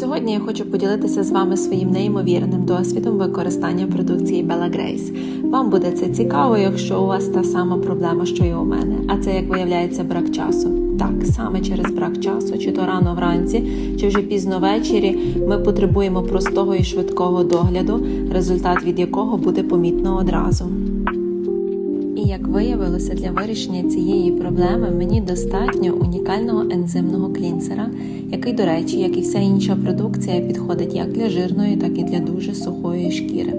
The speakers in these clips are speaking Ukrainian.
Сьогодні я хочу поділитися з вами своїм неймовірним досвідом використання продукції Bella Grace. Вам буде це цікаво, якщо у вас та сама проблема, що і у мене. А це, як виявляється, брак часу. Так, саме через брак часу, чи то рано вранці, чи вже пізно ввечері, ми потребуємо простого і швидкого догляду, результат від якого буде помітно одразу. І як виявилося, для вирішення цієї проблеми мені достатньо унікального ензимного клінсера, який, до речі, як і вся інша продукція, підходить як для жирної, так і для дуже сухої шкіри.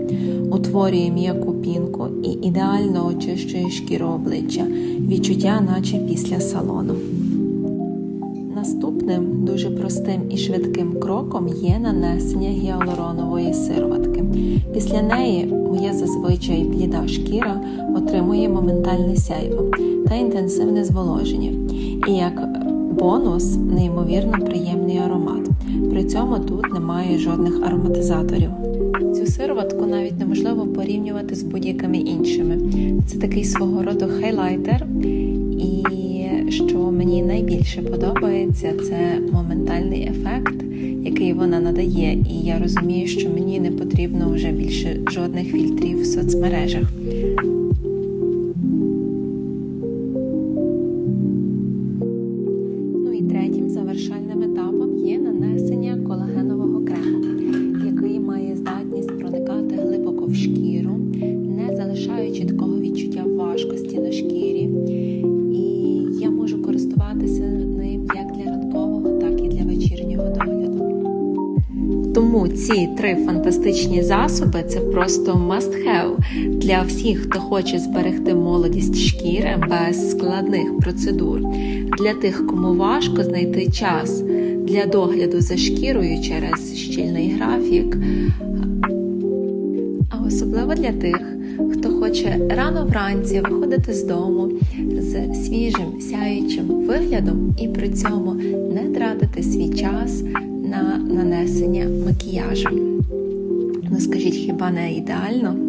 Утворює м'яку пінку і ідеально очищує шкіру обличчя, відчуття, наче після салону. Наступним дуже простим і швидким кроком є нанесення гіалуронової сироватки. Після неї моя зазвичай бліда шкіра отримує моментальне сяйво та інтенсивне зволоження. І як бонус неймовірно приємний аромат. При цьому тут немає жодних ароматизаторів. Цю сироватку навіть неможливо порівнювати з будь-якими іншими. Це такий свого роду хайлайтер. Найбільше подобається, це моментальний ефект, який вона надає. І я розумію, що мені не потрібно вже більше жодних фільтрів в соцмережах. Ну третім завершальним етапом є нанесення колагенового крему, який має здатність проникати глибоко в шкіру, не залишаючи такого відчуття важкості на шкірі. Тому ці три фантастичні засоби це просто must have для всіх, хто хоче зберегти молодість шкіри без складних процедур, для тих, кому важко знайти час для догляду за шкірою через щільний графік, а особливо для тих, хто хоче рано вранці виходити з дому з свіжим сяючим виглядом і при цьому не тратити свій час на нанесення макіяжу. Ну скажіть, хіба не ідеально?